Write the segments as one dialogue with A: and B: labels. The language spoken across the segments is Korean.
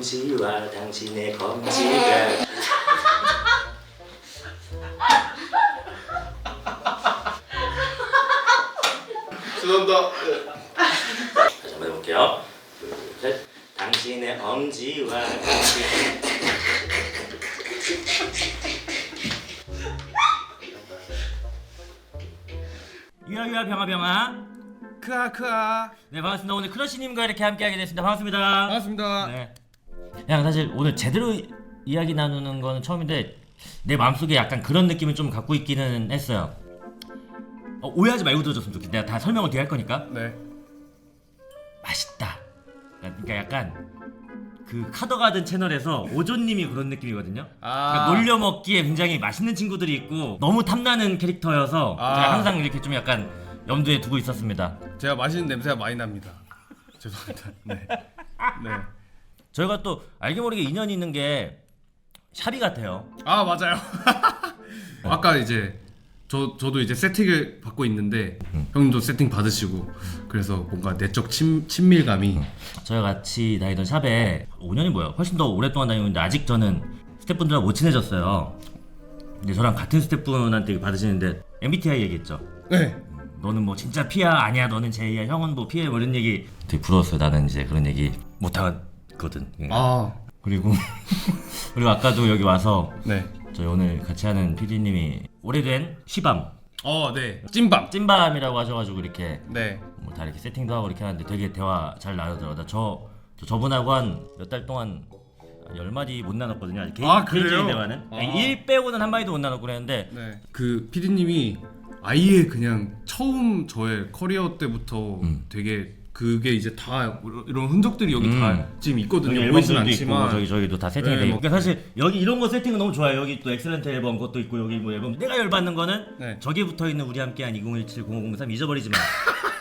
A: 엄지와 당신의 검지가
B: 죄송합니다.
A: 다시 한번 해볼게요. 둘, 셋. 당신의 엄지와 당신 유아유아 병아병아
B: 크아 크아.
A: 네 반갑습니다 오늘 크러쉬님과 이렇게 함께하게 됐습니다 반갑습니다
B: 반갑습니다.
A: 네. 그냥 사실 오늘 제대로 이야기 나누는 거는 처음인데 내 마음속에 약간 그런 느낌을 좀 갖고 있기는 했어요 어, 오해하지 말고 들어줬으면 좋겠다 내가 다 설명을 뒤에 할 거니까
B: 네.
A: 맛있다. 그러니까 약간 그 카더가든 채널에서 오존님이 그런 느낌이거든요.
B: 아.
A: 그러니까 놀려 먹기에 굉장히 맛있는 친구들이 있고 너무 탐나는 캐릭터여서
B: 아.
A: 제가 항상 이렇게 좀 약간 염두에 두고 있었습니다.
B: 제가 맛있는 냄새가 많이 납니다. 죄송합니다. 네. 네.
A: 저희가 또 알게 모르게 인연이 있는 게 샤비 같아요.
B: 아 맞아요. 아까 이제 저 저도 이제 세팅을 받고 있는데 형님도 세팅 받으시고 그래서 뭔가 내적 친, 친밀감이
A: 저희가 같이 다니던 샵에 5년이 뭐야? 훨씬 더 오랫동안 다니는데 아직 저는 스태프분들하고 못 친해졌어요. 근데 저랑 같은 스태프분한테 받으시는데 MBTI 얘기했죠.
B: 네.
A: 너는 뭐 진짜 피야 아니야 너는 제이야 형은 뭐 피해 뭐 이런 얘기 되게 부러웠어요 나는 이제 그런 얘기 못 하거든 예.
B: 아
A: 그리고 그리고 아까도 여기 와서
B: 네.
A: 저희 오늘 같이 하는 PD님이 오래된 시밤
B: 어 네. 찐밤.
A: 찐밤이라고 하셔가지고 이렇게
B: 네.
A: 뭐 다 이렇게 세팅도 하고 이렇게 하는데 되게 대화 잘 나누더라고요 나저 저 저분하고 한 몇 달 동안 열 마디 못 나눴거든요 아직 개인,
B: 아, 그래요?
A: 개인적인 대화는
B: 아.
A: 일 빼고는 한 마디도 못 나눴고 그랬는데
B: 네. 그 PD님이 아예 그냥 처음 저의 커리어 때부터 되게 그게 이제 다 이런 흔적들이 여기 다
A: 음.
B: 지금 있거든요. 보이진
A: 앨범들도 있고
B: 않지만
A: 저기 저기도 다 세팅이
B: 네,
A: 돼 있고 그러니까 사실 여기 이런 거 세팅은 너무 좋아요 여기 또 엑셀런트 앨범 것도 있고 여기 뭐 앨범 내가 열받는 거는
B: 네.
A: 저기에 붙어 있는 우리 함께한 2017 0503 잊어버리지 마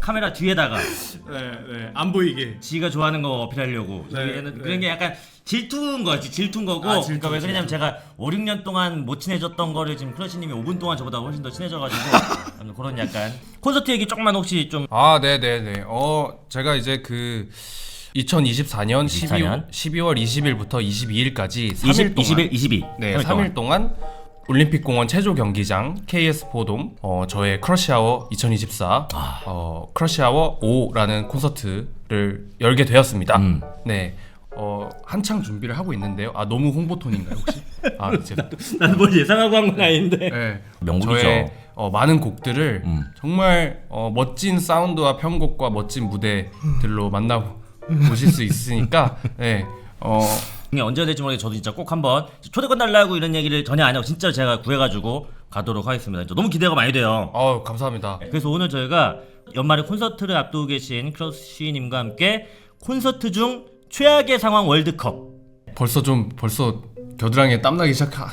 A: 카메라 뒤에다가
B: 네, 네. 안 보이게.
A: 지가 좋아하는 거 어필하려고
B: 네,
A: 저기에는
B: 네.
A: 그런 게 약간 질투인 거지 질투인 거고
B: 아, 질투,
A: 그러니까 왜 그러냐면 제가 5, 6년 동안 못 친해졌던 거를 지금 크러쉬님이 5분 동안 저보다 훨씬 더 친해져가지고 그런 약간 콘서트 얘기 조금만 혹시 좀
C: 아, 네, 네, 네. 어, 제가 이제 그 2024년
A: 24년?
C: 12월, 12월 20일부터 22일까지 3일
A: 20,
C: 동안
A: 21, 22
C: 네,
A: 3일
C: 3일 동안 올림픽공원 체조 경기장 KS 포돔 어, 저의 크러쉬아워 2024 어, 크러쉬아워 5라는 콘서트를 열게 되었습니다.
A: 음.
C: 네. 어, 한창 준비를 하고 있는데요. 아, 너무 홍보 톤인가요, 혹시? 아, 제가
A: 난뭘 예상하고 한 건 아닌데
C: 네.
A: 명곡이죠.
C: 저의 어, 많은 곡들을
A: 음.
C: 정말 어, 멋진 사운드와 편곡과 멋진 무대들로 만나 보실 수 있으니까 네. 어,
A: 언제 될지 모르겠는데 저도 진짜 꼭 한번 초대권 달라고 이런 얘기를 전혀 안 하고 진짜 제가 구해가지고 가도록 하겠습니다. 너무 기대가 많이 돼요.
C: 어, 감사합니다.
A: 그래서 오늘 저희가 연말에 콘서트를 앞두고 계신 크러쉬님과 함께 콘서트 중 최악의 상황 월드컵
C: 벌써 좀 벌써 겨드랑이에 땀나기 시작하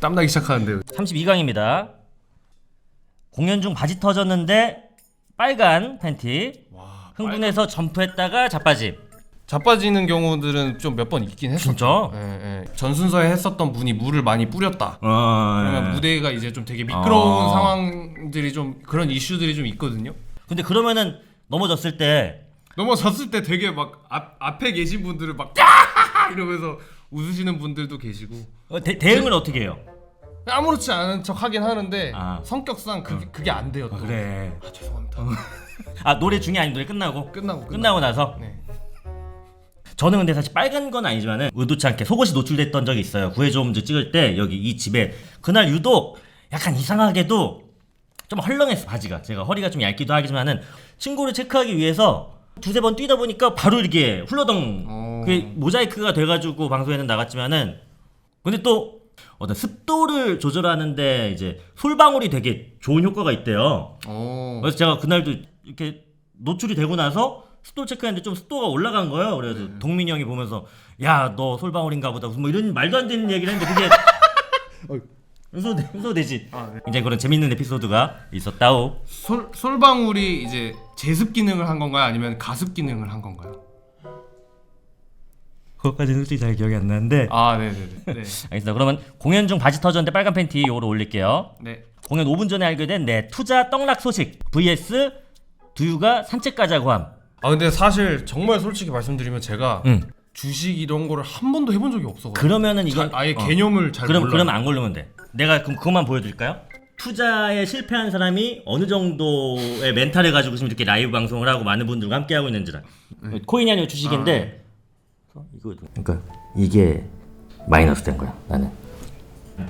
C: 땀나기 시작하는데요.
A: 32강입니다. 공연 중 바지 터졌는데 빨간 팬티
C: 와,
A: 흥분해서 점프했다가 자빠짐
C: 자빠지는 경우들은 좀 몇 번 있긴 했었죠.
A: 진짜?
C: 예, 예. 전순서에 했었던 분이 물을 많이 뿌렸다. 그러면
A: 어...
C: 무대가 이제 좀 되게 미끄러운
A: 아.
C: 상황들이 좀 그런 이슈들이 좀 있거든요.
A: 근데 그러면은 넘어졌을 때
B: 넘어졌을 때 되게 막 앞, 앞에 계신 분들을 막 이러면서 웃으시는 분들도 계시고
A: 어, 대, 대응을 어떻게 해요?
C: 아무렇지 않은 척 하긴 하는데
A: 아.
C: 성격상 그게, 그게 안 돼요. 또.
A: 그래
C: 아, 죄송합니다.
A: 아 노래 중에 아닌 노래 끝나고
C: 끝나고
A: 끝나고 나서
C: 네.
A: 저는 근데 사실 빨간 건 아니지만은 의도치 않게 속옷이 노출됐던 적이 있어요. 구해줘 홈즈 찍을 때 여기 이 집에 그날 유독 약간 이상하게도 좀 헐렁했어 바지가 제가 허리가 좀 얇기도 하지만은 친구를 체크하기 위해서 두세 번 뛰다 보니까 바로 이렇게 훌러덩
B: 어.
A: 그게 모자이크가 돼가지고 방송에는 나갔지만은 근데 또 어떤 습도를 조절하는데 이제 솔방울이 되게 좋은 효과가 있대요.
B: 어.
A: 그래서 제가 그날도 이렇게 노출이 되고 나서 습도 체크했는데 좀 습도가 올라간 거예요. 그래서
B: 네.
A: 동민이 형이 보면서 야 너 솔방울인가 보다 무슨 뭐 이런 말도 안 되는 얘기를 했는데 그게 웃어도 돼- 웃어도 되지.
B: 아, 네.
A: 이제 그런 재밌는 에피소드가 있었다오.
B: 솔 솔방울이 이제 제습 기능을 한 건가요? 아니면 가습 기능을 한 건가요?
A: 그것까지는 솔직히 잘 기억이 안 나는데.
B: 아, 네, 네, 네. 네.
A: 알겠습니다. 그러면 공연 중 바지 터졌는데 빨간 팬티 요거로 올릴게요.
B: 네.
A: 공연 5분 전에 알게 된 내 투자 떡락 소식 vs 두유가 산책 가자고 함.
C: 아 근데 사실 정말 솔직히 말씀드리면 제가
A: 응.
C: 주식 이런 거를 한 번도 해본 적이 없어.
A: 그러면은 이건
C: 잘, 아예
A: 어.
C: 개념을 잘
A: 그럼
C: 몰라.
A: 그러면 안 걸리면 돼. 내가 그럼 그것만 보여드릴까요? 투자에 실패한 사람이 어느 정도의 멘탈을 가지고 지금 이렇게 라이브 방송을 하고 많은 분들과 함께 하고 있는지라. 코인이 아니고 주식인데 이거 그러니까 이게 마이너스 된 거야 나는.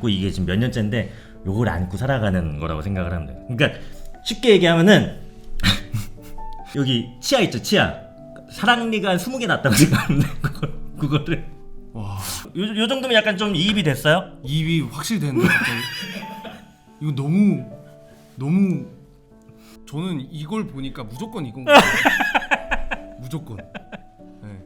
A: 고 이게 지금 몇 년째인데 요걸 안고 살아가는 거라고 생각을 하면 돼. 그러니까 쉽게 얘기하면은 여기 치아 있죠 치아. 사랑니가 한 20개 났다고 생각하면 돼. 그거, 그거를.
C: 와
A: 요, 요 정도면 약간 좀 이입이 됐어요?
C: 입이 확실히 갑자기. 이거 너무 너무 저는 이걸 보니까 무조건 이건 거예요. 무조건. 네.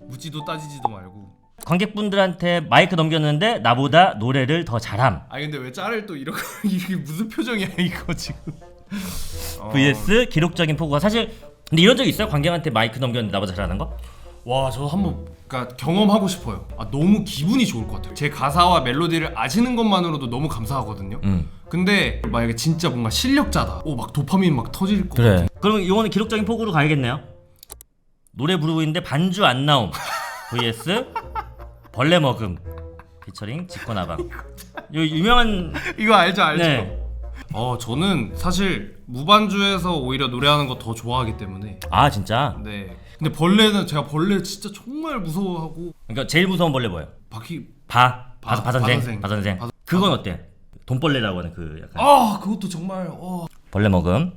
C: 묻지도 따지지도 말고.
A: 관객분들한테 마이크 넘겼는데 나보다 노래를 더 잘함.
C: 아 근데 왜 짤을 또 이렇게 이게 무슨 표정이야 이거 지금. 어,
A: vs 기록적인 포구가 사실 근데 이런 적 있어요? 관객한테 마이크 넘겼는데 나보다 잘하는 거?
C: 와, 저도 한번 그러니까 경험하고 싶어요. 아, 너무 기분이 좋을 것 같아요. 제 가사와 멜로디를 아시는 것만으로도 너무 감사하거든요.
A: 응.
C: 근데 만약에 진짜 뭔가 실력자다. 오, 막 도파민 막 터질 것 같아.
A: 그러면 이거는 기록적인 포구로 가야겠네요. 노래 부르고 있는데 반주 안 나옴. vs 벌레 먹음. 피처링 지코나방. 요 유명한
C: 이거 알죠, 알죠.
A: 네.
C: 어, 저는 사실 무반주에서 오히려 노래하는 거 더 좋아하기 때문에.
A: 아 진짜.
C: 네. 근데 벌레는 제가 벌레 진짜 정말 무서워하고
A: 그러니까 제일 무서운 벌레 뭐예요?
C: 바퀴
A: 바. 바.
C: 바-
A: 바선생.
C: 바선생.
A: 바선생.
C: 바-
A: 그건 어때? 돈벌레라고 하는 그 약간.
C: 아, 그것도 정말 어.
A: 벌레 먹음.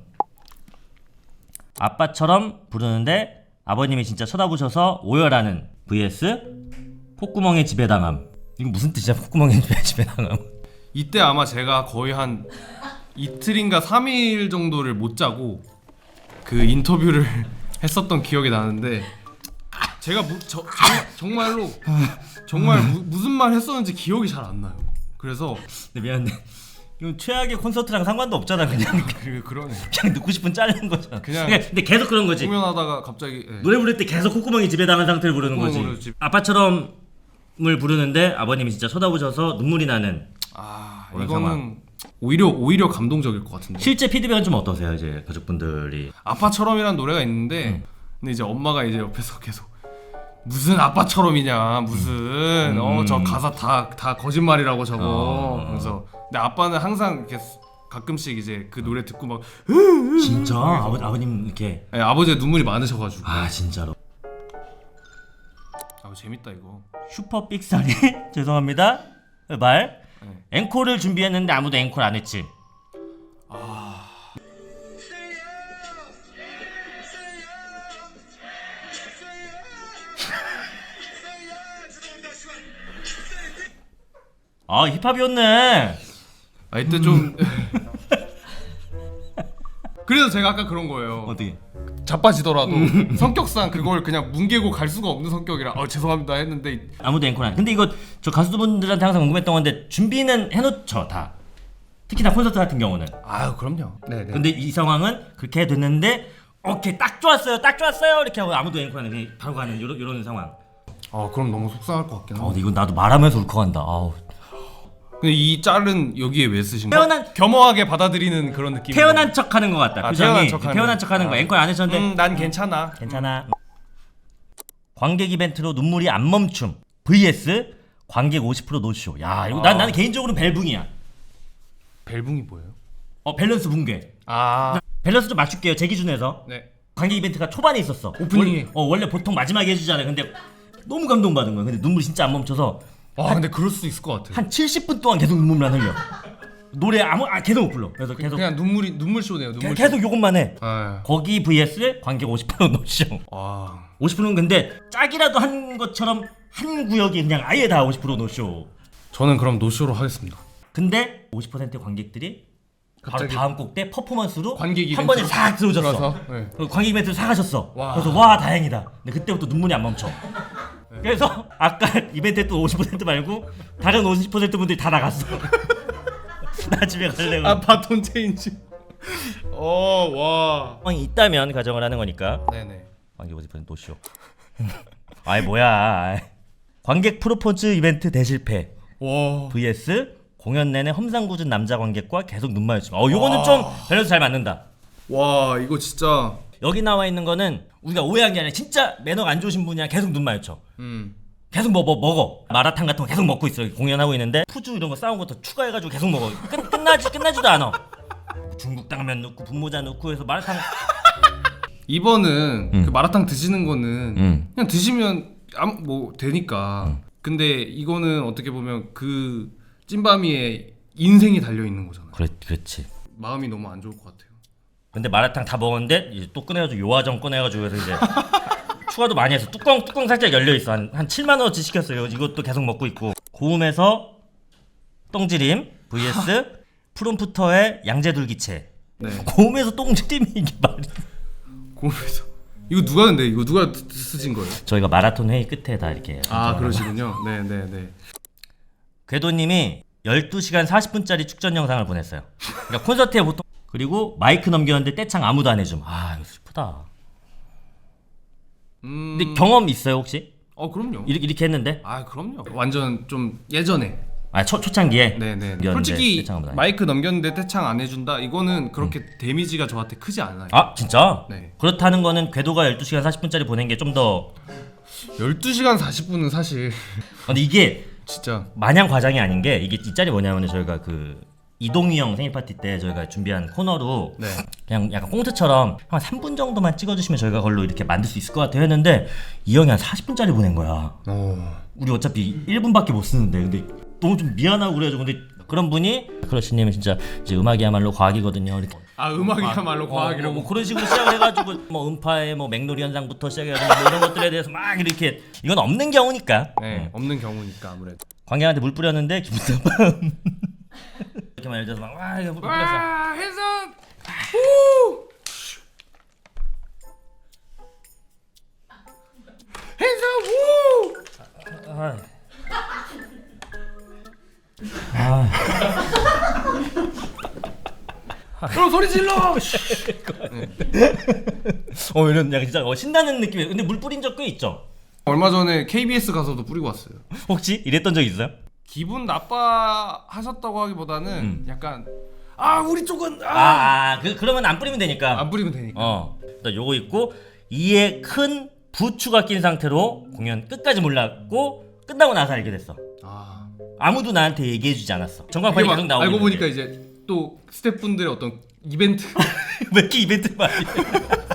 A: 아빠처럼 부르는데 아버님이 진짜 쳐다보셔서 오열하는 vs 콧구멍에 지배당함. 이거 무슨 뜻이야? 콧구멍에 지배당함.
C: 이때 아마 제가 거의 한 이틀인가 3일 정도를 못 자고 그 인터뷰를 했었던 기억이 나는데 제가 무, 저, 정, 말로 정말 무, 무슨 말 했었는지 기억이 잘 안 나요. 그래서
A: 근데 미안한데 이건 최악의 콘서트랑 상관도 없잖아. 그냥
C: 그 그러네.
A: 그냥 듣고 싶은 자르는 거잖아.
C: 그냥-
A: 그냥 근데 계속 그런 거지.
C: 공연하다가 갑자기 예.
A: 노래 부를 때 계속 콧구멍에 지배당한 상태를 부르는 거지.
C: 콧구멍으로 집-
A: 아빠처럼을 부르는데 아버님이 진짜 쳐다보셔서 눈물이 나는.
C: 아
A: 그런
C: 이거는 오히려 오히려 감동적일 것 같은데.
A: 실제 피드백은 좀 어떠세요? 이제 가족분들이.
C: 아빠처럼이란 노래가 있는데 근데 이제 엄마가 이제 옆에서 계속 무슨 아빠처럼이냐? 무슨? 어 저 가사 다 다 거짓말이라고 저거.
A: 어.
C: 그래서 근데 아빠는 항상 이렇게 수- 가끔씩 이제 그 노래 듣고 막
A: 진짜? 아버, 아버님 이렇게?
C: 예, 아버지가 눈물이 많으셔가지고.
A: 아 진짜로.
C: 아 재밌다 이거.
A: 슈퍼 삑사리 죄송합니다. 말.
C: 네.
A: 앵콜을 준비했는데 아무도 앵콜 안 했지. 아 힙합이었네.
C: 아 이때 좀 그래서 제가 아까 그런 거예요.
A: 어떻게
C: 자빠지더라도 성격상 그걸 그냥 뭉개고 갈 수가 없는 성격이라 어 죄송합니다 했는데
A: 아무도 앵콜 안 근데 이거 저 가수분들한테 항상 궁금했던 건데 준비는 해놓죠 다. 특히나 콘서트 같은 경우는.
C: 아유 그럼요. 네네.
A: 근데 이 상황은 그렇게 됐는데 오케이 딱 좋았어요 딱 좋았어요! 이렇게 하고 아무도 앵콜 안 해. 그냥 바로 가는 요런, 요런 상황.
C: 아 그럼 너무 속상할 것 같긴
A: 아
C: 하고
A: 근데 이건 나도 말하면서 울컥한다. 아우
C: 근데 이 짤은 여기에 왜 쓰신 거예요?
A: 태어난-
C: 겸허하게 받아들이는 그런 느낌.
A: 태어난 척하는 것 같다
C: 아,
A: 표정이
C: 태어난 척하는.
A: 태어난 척하는 거
C: 아.
A: 앵콜 안 하셨는데
C: 음, 난 괜찮아.
A: 괜찮아 관객 이벤트로 눈물이 안 멈춤 vs 관객 50% 노쇼 야 이거 난,
C: 아.
A: 나는 개인적으로 벨붕이야
C: 벨붕이 뭐예요?
A: 어 밸런스 붕괴
C: 아,
A: 밸런스 좀 맞출게요 제 기준에서
C: 네.
A: 관객 이벤트가 초반에 있었어
C: 오프닝이.
A: 원, 어 원래 보통 마지막에 해주잖아요 근데 너무 감동받은 거야 근데 눈물이 진짜 안 멈춰서
C: 아, 근데 그럴 수 있을 것 같아.
A: 한 70분 동안 계속 눈물만 흘려 노래 아무 아 계속 못 불러 그래서 계속
C: 그냥 눈물이 눈물 쇼네요. 눈물 쇼.
A: 계속 요것만 해
C: 아,
A: 거기 vs 관객 50% 노쇼
C: 와.
A: 50%는 근데 짝이라도 한 것처럼 한 구역이 그냥 아예 다 50% 노쇼.
C: 저는 그럼 노쇼로 하겠습니다.
A: 근데 50%의 관객들이 바로
C: 갑자기
A: 다음 곡 때 퍼포먼스로
C: 관객
A: 한
C: 이벤트
A: 번에 싹 들어오셨어.
C: 들어서, 네.
A: 그리고 관객 이벤트를 싹 하셨어.
C: 와.
A: 그래서 와 다행이다. 근데 그때부터 눈물이 안 멈춰. 그래서 아까 이벤트 또50% 말고 다른 50% 분들이 다 나갔어. 나 집에 갈래.
C: 아, 바톤 체인지. 어, 와.
A: 상황이 있다면 가정을 하는 거니까.
C: 네, 네.
A: 관객 50% 노쇼. 아이 뭐야. 아이. 관객 프로포즈 이벤트 대실패.
C: 와.
A: vs 공연 내내 험상궂은 남자 관객과 계속 눈 마주침. 어, 요거는 좀 밸런스 잘 맞는다.
C: 와, 이거 진짜
A: 여기 나와 있는 거는 우리가 오해한 게 아니라 진짜 매너가 안 좋으신 분이야 계속 눈 마주쳐.
C: 음.
A: 계속 뭐, 뭐 먹어 마라탕 같은 거 계속 먹고 있어 공연하고 있는데 푸주 이런 거 싸운 것도 추가해가지고 계속 먹어 끝, 끝나지 끝나지도 않아 중국 당면 넣고 분모자 넣고 해서 마라탕
C: 2번은
A: 음.
C: 그 마라탕 드시는 거는
A: 음.
C: 그냥 드시면 아무 뭐 되니까. 근데 이거는 어떻게 보면 그 찐바미의 인생이 달려 있는 거잖아요.
A: 그래, 그렇지
C: 마음이 너무 안 좋을 것 같아요.
A: 근데 마라탕 다 먹었는데 이제 또 꺼내가지고 요화정 꺼내가지고 해서 이제 추가도 많이 해서 뚜껑 뚜껑 살짝 열려 있어 한, 한 7만 원어치 시켰어요 이것도 계속 먹고 있고 고음에서 똥지림 vs 푸른푸터의 양재둘기채
C: 네.
A: 고음에서 똥지림이 이게 말이
C: 고음에서 이거 누가 근데 이거 누가 드- 쓰신 거예요?
A: 저희가 마라톤 회의 끝에 다 이렇게
C: 아 그러시군요. 네, 네, 네.
A: 궤도님이 12시간 40분짜리 축전 영상을 보냈어요. 그러니까 콘서트에 보통 그리고 마이크 넘겼는데 떼창 아무도 안 해줌. 아 이거 슬프다.
C: 음.
A: 근데 경험 있어요 혹시?
C: 어 그럼요.
A: 이렇게, 이렇게 했는데?
C: 아 그럼요. 완전 좀 예전에.
A: 아 초, 초창기에?
C: 네네.
A: 넘겼는데
C: 솔직히. 마이크 넘겼는데 떼창 안 해준다. 이거는 그렇게 데미지가 저한테 크지 않아요.
A: 아 진짜?
C: 네.
A: 그렇다는 거는 궤도가 12시간 40분짜리 보낸 게 좀 더
C: 12시간 40분은 사실
A: 근데 이게
C: 진짜
A: 마냥 과장이 아닌 게 이게 이 짤이 뭐냐면 저희가 그 이동희 형 생일 파티 때 저희가 준비한 코너로
C: 네.
A: 그냥 약간 꽁트처럼 한 3분 정도만 찍어주시면 저희가 그걸로 이렇게 만들 수 있을 것 같아요 했는데 이 형이 한 40분짜리 보낸 거야
C: 어.
A: 우리 어차피 1분밖에 못 쓰는데 근데 너무 좀 미안하고 그래가지고 근데 그런 분이 크러쉬님은 진짜 이제 음악이야말로 과학이거든요 이렇게
C: 아 음악이야말로
A: 어,
C: 과학이라고.
A: 뭐, 뭐 그런 식으로 시작을 해가지고 뭐 음파의 뭐 맥놀이 현상부터 시작해가지고 뭐 이런 것들에 대해서 막 이렇게 이건 없는 경우니까
C: 네, 없는 경우니까 아무래도.
A: 관객한테 물 뿌렸는데 기분 나빠 예를 들어서 막와 이거 물 뿌렸어
C: 와, 해선. 해선 우!
A: 아. 아.
C: 그럼 소리 질러.
A: 어 이런 약간 진짜 어, 신나는 느낌이 근데 물 뿌린 적 꽤 있죠
C: 얼마 전에 KBS 가서도 뿌리고 왔어요.
A: 혹시 이랬던 적 있어요?
C: 기분 나빠 하셨다고 하기보다는 약간 아 우리 쪽은 아!
A: 아, 아 그, 그러면 안 뿌리면 되니까
C: 안 뿌리면 되니까.
A: 어 일단 요거 있고 이에 큰 부추가 낀 상태로 공연 끝까지 몰랐고 끝나고 나서 알게 됐어
C: 아.
A: 아무도 나한테 얘기해주지 않았어
C: 막
A: 계속 나오고
C: 알고
A: 있는데.
C: 보니까 이제 또 스태프분들의 어떤 이벤트
A: 왜 이렇게 이벤트 많이 해?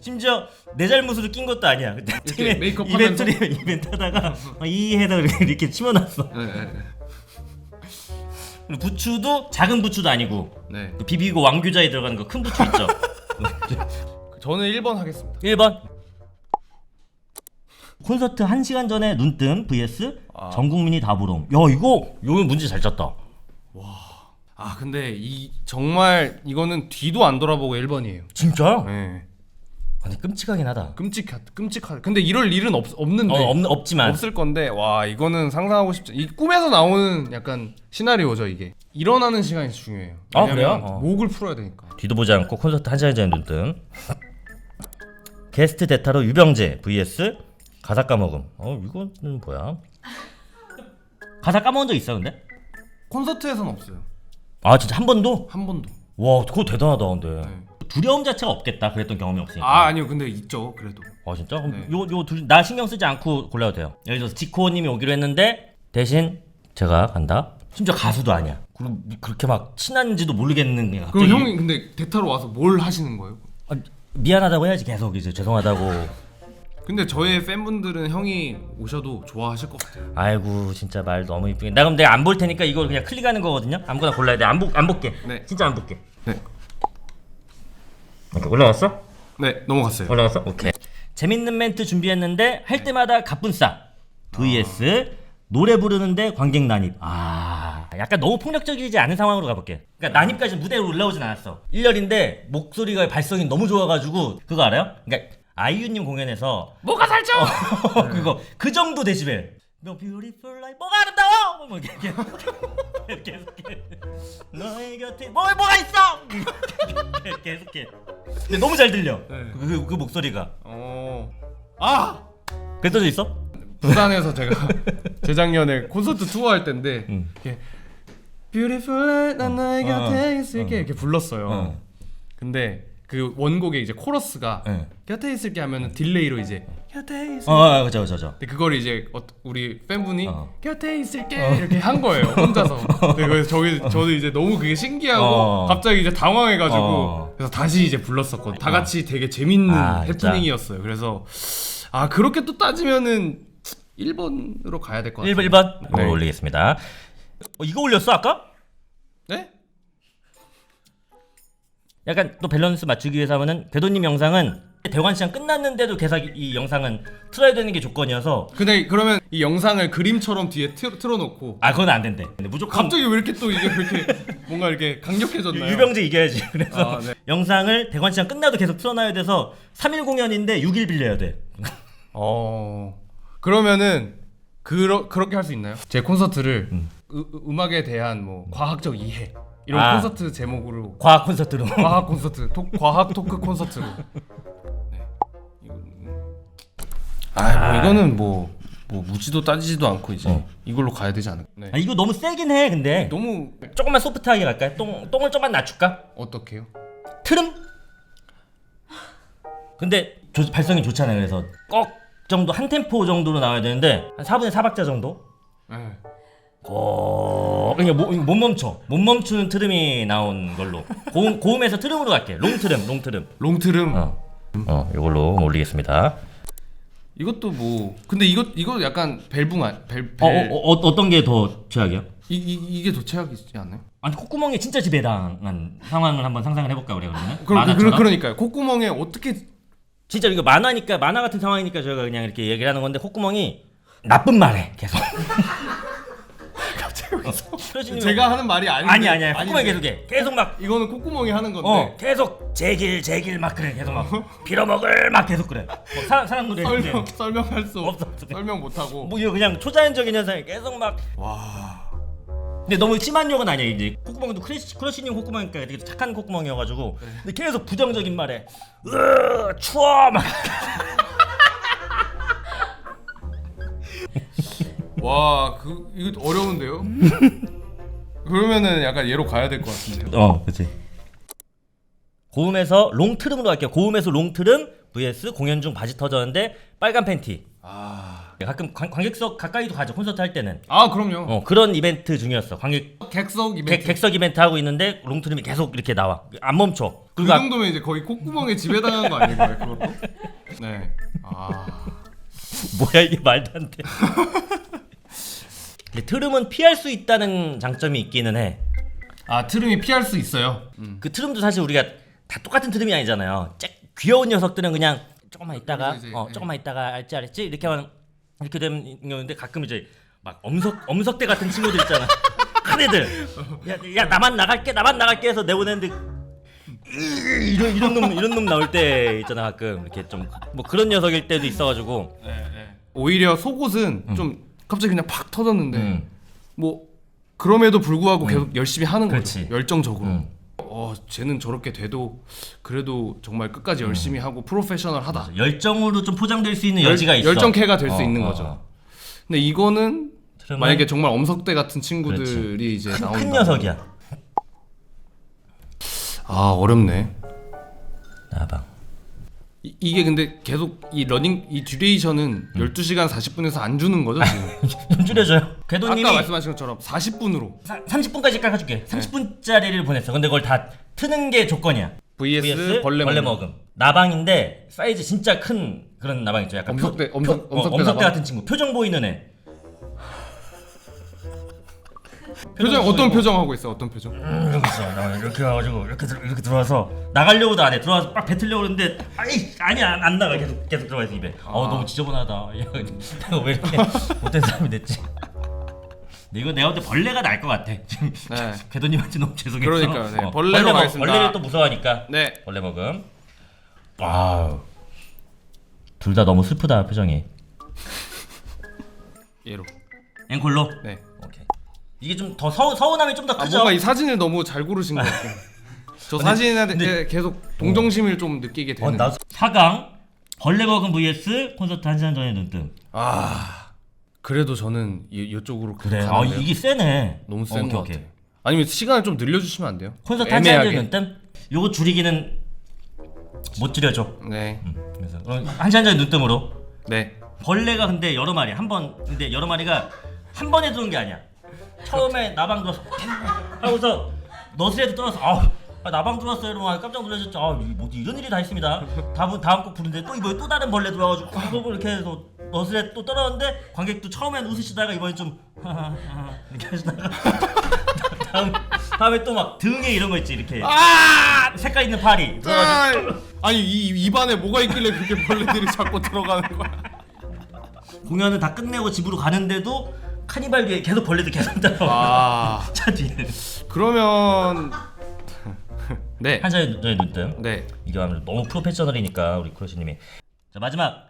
A: 심지어 내 잘못으로 낀 것도 아니야 그때 팀에
C: 메이크업
A: 이벤트를 이벤트 하다가 어, 이 해다 이렇게, 이렇게 치워놨어
C: 네, 네,
A: 그리고 부추도 작은 부추도 아니고
C: 네.
A: 그 비비고 왕규자에 들어가는 거 큰 부추 있죠
C: 저는 1번 하겠습니다.
A: 1번 콘서트 1시간 전에 눈뜸 vs
C: 아.
A: 전 국민이 다 보름 야 이거 이거 문제 잘 짰다
C: 아 근데 이 정말 이거는 뒤도 안 돌아보고 1번이에요.
A: 진짜?
C: 네.
A: 아니 끔찍하긴 하다
C: 끔찍하 끔찍하. 근데 이럴 일은 없 없는데.
A: 어, 없, 없지만
C: 없을 건데 와 이거는 상상하고 싶지. 이 꿈에서 나오는 약간 시나리오죠 이게. 일어나는 시간이 중요해요.
A: 아,
C: 왜냐면
A: 그래요? 어.
C: 목을 풀어야 되니까.
A: 뒤도 보지 않고 콘서트 1시간 전에 눈뜸 게스트 대타로 유병재 vs 가사 까먹음 어 이거는 뭐야 가사 까먹은 적 있어 근데?
C: 콘서트에서는 없어요.
A: 아 진짜 한 번도?
C: 한 번도.
A: 와 그거 대단하다 근데
C: 네.
A: 두려움 자체가 없겠다 그랬던 경험이 없으니까
C: 아 아니요 근데 있죠 그래도.
A: 아 진짜? 그럼
C: 네.
A: 요요나 신경 쓰지 않고 골라도 돼요. 예를 들어서 지코님이 오기로 했는데 대신 제가 간다. 심지어 가수도 아니야. 그리고 그렇게 막 친한지도 모르겠는 게 갑자기
C: 그럼 형이 근데 대타로 와서 뭘 하시는 거예요?
A: 아, 미안하다고 해야지 계속 이제 죄송하다고.
C: 근데 저의 팬분들은 형이 오셔도 좋아하실 것 같아요.
A: 아이고 진짜 말 너무 이쁘게. 나 그럼 내가 안 볼 테니까 이걸 그냥 클릭하는 거거든요. 아무거나 골라야 돼. 안 볼, 안 볼게.
C: 네.
A: 진짜 안 볼게.
C: 네.
A: 오케이, 올라왔어?
C: 네 넘어갔어요.
A: 올라왔어? 오케이. 재밌는 멘트 준비했는데 할 때마다 갑분싸. vs 노래 부르는데 관객 난입. 아, 약간 너무 폭력적이지 않은 상황으로 가볼게. 그러니까 난입까지 무대에 올라오진 않았어. 1열인데 목소리가 발성이 너무 좋아가지고 그거 알아요? 그러니까 아이유님 공연에서
C: 뭐가 살쪄?
A: 어, 그거 그 정도 데시벨. No beautiful life 뭐가 아름다워 뭐 이렇게 계속 계속해 너의 곁에 뭐 뭐가 있어 계속해 근데 너무 잘 들려
C: 네.
A: 그, 그, 그 목소리가
C: 어. 아
A: 그랬던 적 있어?
C: 부산에서 제가 재작년에 콘서트 투어 할 때인데
A: 응.
C: 이렇게 Beautiful 난 너의
A: 어.
C: 곁에 있을게 이렇게 불렀어요.
A: 어.
C: 근데 그 원곡의 이제 코러스가
A: 네.
C: 곁에 있을게 하면은 딜레이로 이제 곁에 있을
A: 어, 어 그죠 그죠 그죠.
C: 근데 그걸 이제 어, 우리 팬분이
A: 어.
C: 곁에 있을게 이렇게 한 거예요 혼자서 네, 그래서 저기 저도 이제 너무 그게 신기하고
A: 어.
C: 갑자기 이제 당황해가지고
A: 어.
C: 그래서 다시 이제 불렀었거든 다 같이 되게 재밌는
A: 아, 진짜?
C: 해프닝이었어요 그래서 아 그렇게 또 따지면은 1번으로 가야 될 것 같아요
A: 1번 1번
C: 네.
A: 올리겠습니다. 어, 이거 올렸어 아까? 약간 또 밸런스 맞추기 위해서 하면은 궤도님 영상은 대관 시간 끝났는데도 계속 이 영상은 틀어야 되는 게 조건이어서
C: 근데 그러면 이 영상을 그림처럼 뒤에 틀, 틀어놓고
A: 아 그건 안 된대. 근데 무조건
C: 갑자기 왜 이렇게 또 이게 그렇게 뭔가 이렇게 강력해졌나요?
A: 유병재 이겨야지. 그래서
C: 아, 네.
A: 영상을 대관 시간 끝나도 계속 틀어놔야 돼서 3일 공연인데 6일 빌려야 돼.
C: 어 그러면은 그러, 그렇게 할 수 있나요? 제 콘서트를 으, 음악에 대한 뭐 과학적 이해 이런
A: 아.
C: 콘서트 제목으로
A: 과학 콘서트로.
C: 과학 콘서트 토, 과학 토크 콘서트로 네. 이거, 음. 아, 뭐 이거는 뭐, 뭐 무지도 따지지도 않고 이제
A: 어.
C: 이걸로 가야 되지 않을까? 네.
A: 아, 이거 너무 세긴 해. 근데
C: 너무
A: 조금만 소프트하게 갈까요? 똥 똥을 좀만 낮출까?
C: 어떻게요?
A: 트름? 근데 조- 발성이 좋잖아요. 그래서 꺽 정도 한 템포 정도로 나와야 되는데 한 4분의 4박자 정도?
C: 네.
A: 어, 그러니까 못, 못 멈춰. 못 멈추는 트름이 나온 걸로. 고음, 고음에서 트름으로 갈게. 롱 트름, 롱 트름.
C: 롱트름
A: 어, 어, 이걸로 올리겠습니다.
C: 이것도 뭐 근데 이거 이거 약간 벨붕 아 벨,
A: 어,
C: 벨
A: 어, 어, 어 떤 게 더 최악이야?
C: 이, 이 이게 더 최악이지 않나요?
A: 아니 콧구멍에 진짜 지배당한 상황을 한번 상상을 해볼까 우리가 그러면?
C: 그럼
A: 만화처럼?
C: 그, 그러니까요. 콧구멍에 어떻게
A: 진짜 이거 만화니까 만화 같은 상황이니까 저희가 그냥 이렇게 얘기를 하는 건데 콧구멍이 나쁜 말해 계속.
C: 제가 하는 말이 아닌데.
A: 아니 아니야 콧구멍이
C: 아닌데.
A: 계속해. 계속 막.
C: 이거는 콧구멍이 하는 건데.
A: 어, 계속 제길 제길 막 그래 계속 막. 빌어먹을 막 계속 그래. 뭐 사람 사람 노래
C: 설명 설명할 수
A: 없어,
C: 없,
A: 없어.
C: 설명 못 하고.
A: 뭐 이거 그냥 초자연적인 현상이 계속 막.
C: 와.
A: 근데 너무 심한 욕은 아니야 이제. 콧구멍도 크러시, 크러쉬님 콧구멍이니까 되게 착한 콧구멍이어가지고. 근데 계속 부정적인 말에 으 추워! 막
C: 와, 그 이거 어려운데요? 그러면은 약간 얘로 가야 될 것 같은데요.
A: 어, 그렇지. 고음에서 롱 트름으로 갈게요. 고음에서 롱 트름 vs 공연 중 바지 터졌는데 빨간 팬티.
C: 아,
A: 가끔 관, 관객석 가까이도 가죠. 콘서트 할 때는.
C: 아 그럼요.
A: 어, 그런 이벤트 중이었어. 관객
C: 객석
A: 객,
C: 이벤트.
A: 객석 이벤트 하고 있는데 롱 트름이 계속 이렇게 나와. 안 멈춰.
C: 그
A: 그리고 아-
C: 정도면 이제 거의 콧구멍에 지배당한 거 아닌가요? 그것도? 네. 아,
A: 뭐야 이게 말도 안 돼. 근데 트름은 피할 수 있다는 장점이 있기는 해.
C: 아 트름이 피할 수 있어요. 음.
A: 그 트름도 사실 우리가 다 똑같은 트름이 아니잖아요. 잭 귀여운 녀석들은 그냥 조금만 있다가
C: 그래서 이제,
A: 어
C: 예.
A: 조금만 있다가 알지 알았지 이렇게 하면 이렇게 되는 경우인데 가끔 이제 막 엄석 엄석대 같은 친구들 있잖아. 큰 애들. 야, 야 나만 나갈게 나만 나갈게 해서 내보내는데 이- 이런 이런 놈 이런 놈 나올 때 있잖아 가끔 이렇게 좀 뭐 그런 녀석일 때도 있어가지고
C: 네, 네. 오히려 속옷은 좀 갑자기 그냥 팍 터졌는데
A: 음.
C: 뭐 그럼에도 불구하고 계속 열심히 하는
A: 그렇지.
C: 거죠. 열정적으로.
A: 음.
C: 어, 쟤는 저렇게 돼도 그래도 정말 끝까지 열심히 하고 프로페셔널하다.
A: 열정으로 좀 포장될 수 있는
C: 열-
A: 여지가 있어.
C: 열정캐가 될 수
A: 어,
C: 있는
A: 어,
C: 거죠.
A: 어.
C: 근데 이거는
A: 트름은
C: 만약에 정말 엄석대 같은 친구들이 이제
A: 큰,
C: 나온다.
A: 큰 녀석이야.
C: 아 어렵네.
A: 나방.
C: 이, 이게 근데 계속 이 러닝 이 듀레이션은 12시간 40분에서 안 주는 거죠 지금?
A: 좀 줄여줘요. 궤도님이
C: 아까 말씀하신 것처럼 40분으로
A: 30분까지 깎아줄게. 30분짜리를 보냈어. 근데 그걸 다 트는 게 조건이야.
C: vs, 벌레,
A: 벌레
C: 먹음.
A: 먹음. 나방인데 사이즈 진짜 큰 그런 나방 있죠. 약간
C: 엄석대-
A: 표-
C: 엄석-
A: 표-
C: 엄석대
A: 어, 엄석대
C: 나방?
A: 같은 친구. 표정 보이는 애.
C: 표정 어떤 표정 하고 있어? 어떤 표정?
A: 음, 이렇게 있어. 나 이렇게 해가지고 이렇게 들, 이렇게 들어와서 나가려고도 안 해. 들어와서 빡 뱉으려고 그러는데 아니 아니야 안, 안 나가. 계속 계속 들어와 있어 입에. 어 너무 지저분하다. 야, 내가 왜 이렇게 못된 사람이 됐지? 근데 이거 내가 볼때 벌레가 날 것 같아. 지금
C: 네.
A: 궤도님한테 너무 죄송해서.
C: 그러니까요, 네.
A: 어,
C: 벌레로
A: 벌레 먹-
C: 가겠습니다.
A: 벌레를 또 무서워하니까.
C: 네.
A: 벌레 먹음. 와우. 둘다 너무 슬프다 표정이.
C: 얘로.
A: 앵콜로.
C: 네.
A: 이게 좀 더 서운함이 좀 더
C: 아
A: 크죠.
C: 뭔가 이 사진을 너무 잘 고르신 것 같아요. 저 사진에 계속 동정심을 좀 느끼게
A: 어,
C: 되는.
A: 나 4강 벌레 먹은 vs 콘서트 한 시간 전에 눈뜸.
C: 아 그래도 저는 이, 이쪽으로
A: 그래. 아
C: 가는데요.
A: 이게 세네.
C: 너무
A: 어,
C: 센
A: 오케이,
C: 것
A: 오케이.
C: 같아 요. 아니면 시간을 좀 늘려주시면 안 돼요?
A: 콘서트 한 시간 전에
C: 애매하게.
A: 눈뜸. 요거 줄이기는 못 줄여줘.
C: 네.
A: 음, 그래서 어, 한시 한 잔의 눈뜸으로
C: 네.
A: 벌레가 근데 여러 마리 한 번 근데 여러 마리가 한 번에 들어온 게 아니야. 처음에 나방 들어서 하고서 너스레도 떨어서 아, 아, 나방 들어왔어요 이러면 깜짝 놀라셨죠. 아, 이- 뭐 이런 일이 다 있습니다. 다음 다음 곡 부르는데 또 이번에 또 다른 벌레 들어와가지고 또 이렇게 해서 너스레 또 떨어졌는데 관객도 처음엔 웃으시다가 이번엔 좀 이렇게 하시다가 다음 다음에 또 막 등에 이런 거 있지 이렇게
C: 아!
A: 색깔 있는 파리 들어가지고
C: 아니 이 입안에 뭐가 있길래 그렇게 벌레들이 자꾸 들어가는 거야?
A: 공연을 다 끝내고 집으로 가는데도 카니발 뒤에 계속 벌레들 계속 따라와
C: 아.
A: 차 뒤에
C: 그러면 네.
A: 한사의 눈- 눈뜸
C: 네.
A: 이게 아무래도 너무 프로페셔널이니까 우리 크러쉬님이 자 마지막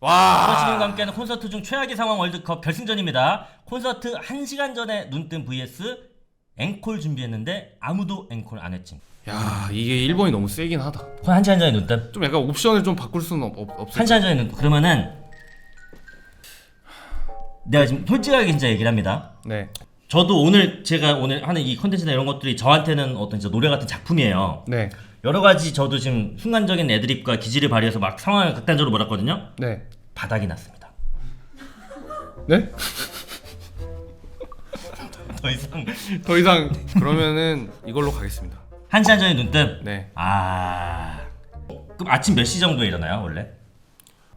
C: 와.
A: 크러쉬님과 함께하는 콘서트 중 최악의 상황 월드컵 결승전입니다 콘서트 1시간 전에 눈뜸 vs 앵콜 준비했는데 아무도 앵콜 안 했지
C: 야, 이게 일본이 너무 세긴 하다.
A: 1시간 전에 눈뜸
C: 좀 약간 옵션을 좀 바꿀 수는 없, 없, 없을까?
A: 1시간 전에 눈뜸 그러면은 내가 지금 솔직하게 진짜 얘기를 합니다
C: 네.
A: 저도 오늘 제가 오늘 하는 이 컨텐츠나 이런 것들이 저한테는 어떤 진짜 노래 같은 작품이에요
C: 네.
A: 여러 가지 저도 지금 순간적인 애드립과 기질을 발휘해서 막 상황을 극단적으로 몰았거든요.
C: 네.
A: 바닥이 났습니다.
C: 네?
A: 더 이상
C: 더 이상 그러면은 이걸로 가겠습니다.
A: 한 시간 전에 눈뜸.
C: 네.
A: 아 그럼 아침 몇 시 정도에 일어나요 원래?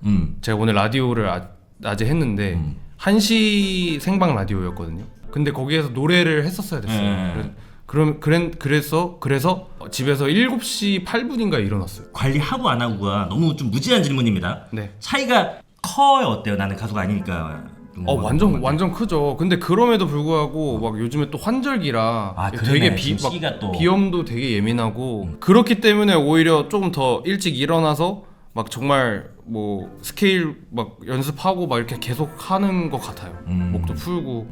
A: 음
C: 제가 오늘 라디오를 아, 낮에 했는데
A: 음.
C: 1시 생방 라디오였거든요. 근데 거기에서 노래를 했었어야 됐어요.
A: 음.
C: 그래- 그럼 그래, 그래서 그래서 집에서 7시 8분인가 일어났어요.
A: 관리하고 안 하고가 너무 좀 무지한 질문입니다.
C: 네.
A: 차이가 커요 어때요? 나는 가수가 아니니까.
C: 좀어
A: 뭐-
C: 완전 완전 크죠. 근데 그럼에도 불구하고 막 요즘에 또 환절기라
A: 아,
C: 되게
A: 그러네.
C: 비,
A: 지금
C: 막
A: 시기가 또. 음.
C: 비염도 되게 예민하고 그렇기 때문에 오히려 조금 더 일찍 일어나서 막 정말 뭐 스케일 막 연습하고 막 이렇게 계속 하는 것 같아요.
A: 음.
C: 목도 풀고.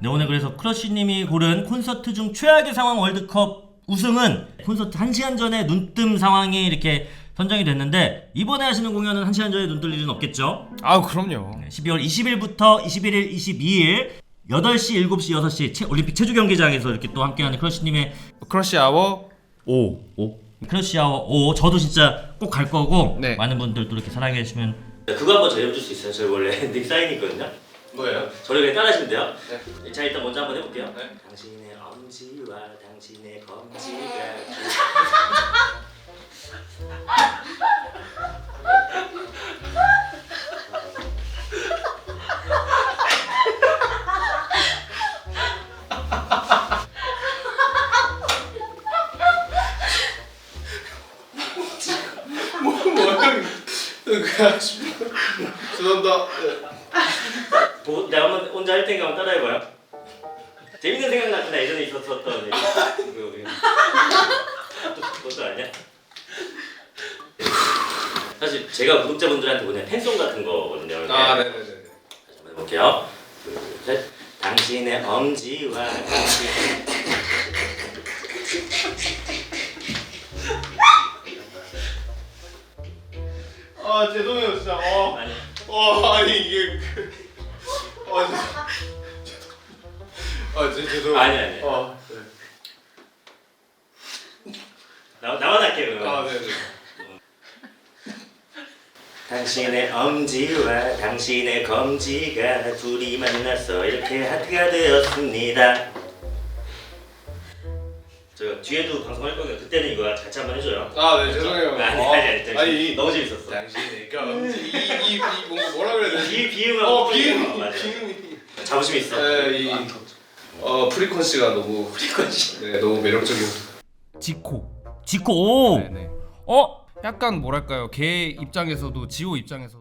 A: 네 오늘 그래서 크러쉬님이 고른 콘서트 중 최악의 상황 월드컵 우승은 콘서트 1시간 전에 눈뜸 상황이 이렇게 선정이 됐는데 이번에 하시는 공연은 1시간 전에 눈 뜰 일은 없겠죠?
C: 아 그럼요.
A: 네, 12월 20일부터 21일, 22일 8시, 7시, 6시 체- 올림픽 체조 경기장에서 이렇게 또 함께하는 크러쉬님의
C: 크러쉬 아워 5.
A: 5 크러쉬 아워 5 저도 진짜 꼭 갈 거고
C: 네.
A: 많은 분들 또 이렇게 사랑해 주시면 그거 한번 저희 해줄 수 있어요? 저희 원래 닉 사인 있거든요
C: 뭐예요?
A: 저를 그냥 따라하시면 돼요
C: 네.
A: 자 일단 먼저 한번 해볼게요
C: 네.
A: 당신의 엄지와 당신의 검지가
C: 죄송합니다.
A: 보, 내가 한번 혼자 할 테니까 한번 따라해봐요. 재밌는 생각 나잖아 예전에 있었었던 얘기. 또- 그것도 아니야? 사실 제가 구독자분들한테 보낸 팬송 같은 거거든요. 이게.
C: 네네네.
A: 다시 한번 해볼게요. 둘, 셋. 당신의 엄지와 당신
C: 아 죄송해요 진짜. 어,
A: 아니
C: 어 아니 이게 그, 어 죄송. 아 제, 죄송.
A: 아니 아니
C: 어. 네.
A: 나 나만 할게 그러면.
C: 아 네네.
A: 당신의 엄지와 당신의 검지가 둘이 만나서 이렇게 하트가 되었습니다. 저 뒤에도 방송할 거니까 그때는 이거 같이 한번 해줘요.
C: 아 네 죄송해요.
A: 아니
C: 어,
A: 아니 아니,
C: 아니 이-
A: 너무 재밌었어.
C: 당신의 검지 이이 이, 뭐라 그래야 되지?
A: 비 비음을
C: 어
A: 어,
C: 비음
A: 맞아.
C: 비음이.
A: 자부심 있어.
C: 네 이 어 프리퀀시가 너무
A: 프리퀀시.
C: 네 너무 매력적이어.
A: 지코. 지코. 오.
C: 네 네.
A: 어?
C: 약간 뭐랄까요 개 입장에서도 지호 입장에서는